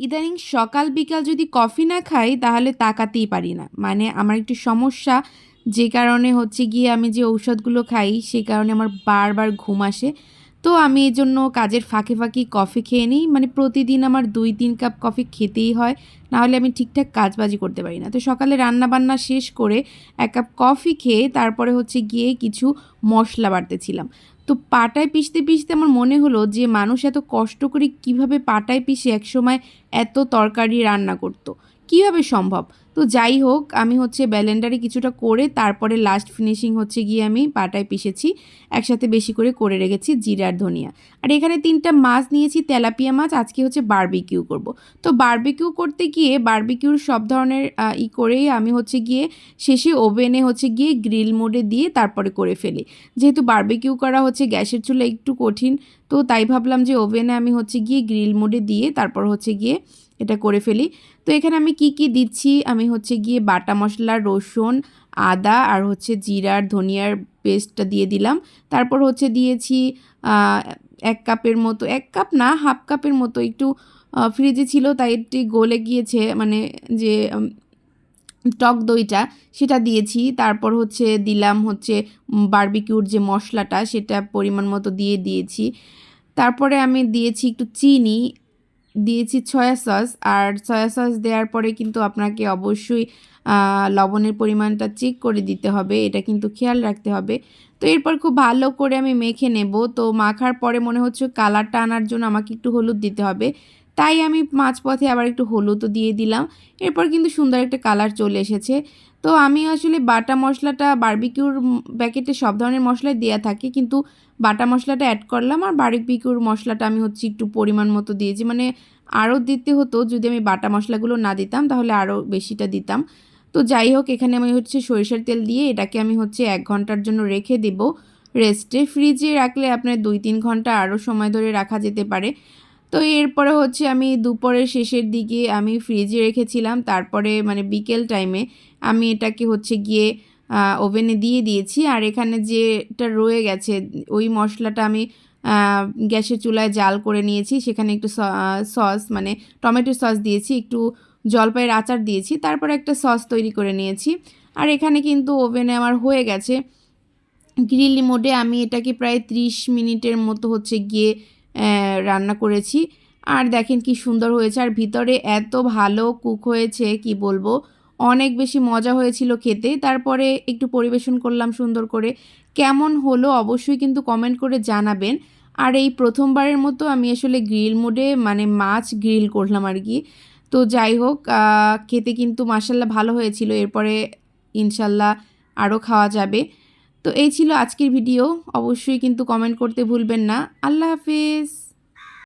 ইদানিং সকাল বিকাল যদি কফি না খাই, তাহলে তাকাতেই পারি না। মানে আমার একটু সমস্যা, যে কারণে হচ্ছে গিয়ে আমি যে ঔষধগুলো খাই, সে কারণে আমার বারবার ঘুম আসে। তো আমি এই জন্য কাজের ফাঁকে ফাঁকি কফি খেয়ে নিই। মানে প্রতিদিন আমার দুই, তিন কাপ কফি খেতেই হয়। নাহলে আমি ঠিকঠাক কাজবাজি করতে পারি না। তো সকালে রান্না বান্না শেষ করে এক কাপ কফি খেয়ে তারপরে হচ্ছে গিয়ে কিছু মশলা বাড়তেছিলাম তো পাটায় পিষতে পিষতে আমার মনে হলো যে মানুষ এত কষ্ট করে কীভাবে পাটায় পিষে একসময় এত তরকারি রান্না করতো? কীভাবে সম্ভব? তো যাই হোক, আমি হচ্ছে ব্যালেন্ডারে কিছুটা করে তারপরে লাস্ট ফিনিশিং হচ্ছে গিয়ে আমি পাটায় পিষেছি। একসাথে বেশি করে করে রেখেছি জিরার ধনিয়া। আর এখানে তিনটা মাছ নিয়েছি, তেলাপিয়া মাছ, আজকে হচ্ছে বারবিকিউ করব। তো বারবিকিউ করতে গিয়ে বারবিকিউর সব ধরনের ই করেই আমি হচ্ছে গিয়ে শেষে ওভেনে হচ্ছে গিয়ে গ্রিল মোডে দিয়ে তারপরে করে ফেলি। যেহেতু বারবিকিউ করা হচ্ছে গ্যাসের চুলা একটু কঠিন, তো তাই ভাবলাম যে ওভেনে আমি হচ্ছে গিয়ে গ্রিল মোডে দিয়ে তারপর হচ্ছে গিয়ে এটা করে ফেলি। তো এখানে আমি কি কি দিচ্ছি, আমি হচ্ছে গিয়ে বাটা মশলা, রসুন, আদা আর হচ্ছে জিরার ধনিয়ার পেস্টটা দিয়ে দিলাম। তারপর হচ্ছে দিয়েছি এক কাপের মতো, এক কাপ না, হাফ কাপের মতো। একটু ফ্রিজে ছিল, তাই একটু গলে গিয়েছে মানে যে টক দইটা, সেটা দিয়েছি। তারপর হচ্ছে দিলাম হচ্ছে বারবিকিউর যে মশলাটা, সেটা পরিমাণ মতো দিয়ে দিয়েছি। তারপরে আমি দিয়েছি একটু চিনি দিয়েছি সয়া সস আর সয়া সস দেওয়ার পরে কিন্তু আপনাকে অবশ্যই লবণের পরিমাণটা চেক করে দিতে হবে। এটা কিন্তু খেয়াল রাখতে হবে। তো এরপর খুব ভালো করে আমি মেখে নেব। তো মাখার পরে মনে হচ্ছে কালারটা আনার জন্য আমাকে একটু হলুদ দিতে হবে। তাই আমি মাঝপথে আবার একটু হলুদও দিয়ে দিলাম। এরপর কিন্তু সুন্দর একটা কালার চলে এসেছে। তো আমি আসলে বাটা মশলাটা বারবিকিউর প্যাকেটে সব ধরনের মশলাই দেওয়া থাকে, কিন্তু বাটা মশলাটা অ্যাড করলাম আর বারবিকিউর মশলাটা আমি হচ্ছে একটু পরিমাণ মতো দিয়েছি। মানে আরও দিতে হতো, যদি আমি বাটা মশলাগুলো না দিতাম, তাহলে আরও বেশিটা দিতাম। তো যাই হোক, এখানে আমি হচ্ছে সরিষার তেল দিয়ে এটাকে আমি হচ্ছে এক ঘণ্টার জন্য রেখে দেব। রেস্টে ফ্রিজে রাখলে আপনার দুই তিন ঘণ্টা আরও সময় ধরে রাখা যেতে পারে। তো এরপরে হচ্ছে আমি দুপুরের শেষের দিকে আমি ফ্রিজে রেখেছিলাম। তারপরে মানে বিকেল টাইমে আমি এটাকে হচ্ছে গিয়ে ওভেনে দিয়ে দিয়েছি। আর এখানে যেটা রয়ে গেছে, ওই মশলাটা আমি গ্যাসের চুলায় জাল করে নিয়েছি। সেখানে একটু সস মানে টমেটো সস দিয়েছি, একটু জলপাইয়ের আচার দিয়েছি। তারপর একটা সস তৈরি করে নিয়েছি। আর এখানে কিন্তু ওভেনে আমার হয়ে গেছে। গ্রিল মোডে আমি এটাকে প্রায় ত্রিশ মিনিটের মতো হচ্ছে গিয়ে রান্না করেছি। আর দেখেন কি সুন্দর হয়েছে। আর ভিতরে এত ভালো কুক হয়েছে, কি বলব? অনেক বেশি মজা হয়েছিল খেতে। তারপরে একটু পরিবেশন করলাম সুন্দর করে। কেমন হলো অবশ্যই কিন্তু কমেন্ট করে জানাবেন। আর এই প্রথমবারের মতো আমি আসলে গ্রিল মোডে মানে মাছ গ্রিল করলাম আর কি। তো যাই হোক খেতে কিন্তু মাসাল্লাহ ভালো হয়েছিল। এরপরে ইনশাল্লাহ আরও খাওয়া যাবে। তো এই ছিল আজকের ভিডিও। অবশ্যই কিন্তু কমেন্ট করতে ভুলবেন না। আল্লাহ হাফিজ।